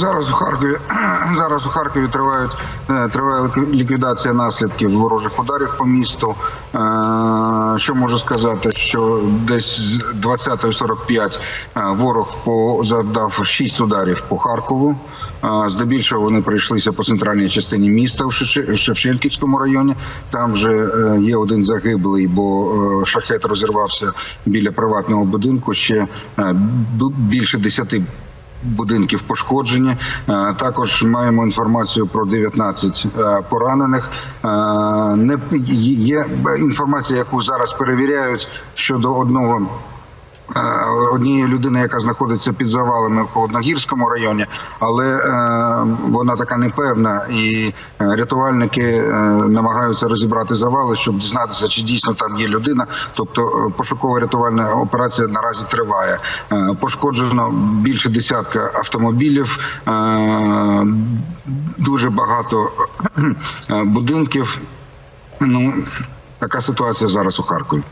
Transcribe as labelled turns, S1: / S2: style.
S1: зараз у Харкові зараз у Харкові тривають е, триває ліквідація наслідків ворожих ударів по місту. Е, Що можу сказати, що десь з 20.45 е, ворог по завдав 6 ударів по Харкову. Здебільшого вони прийшлися по центральній частині міста в Шевченківському районі. Там вже є один загиблий, бо шахет розірвався біля приватного будинку. Ще більше 10 будинків пошкоджені. Е, Також маємо інформацію про 19 е, поранених. Е, Не є інформація, яку зараз перевіряють щодо одного. Е, Однієї людини, яка знаходиться під завалами в холодногірському районі, але е, вона така непевна, і е, рятувальники намагаються розібрати завали, щоб дізнатися, чи дійсно там є людина. Тобто пошукова рятувальна операція наразі триває. Пошкоджено більше десятка автомобілів, дуже багато будинків. Ну така ситуація зараз у Харкові.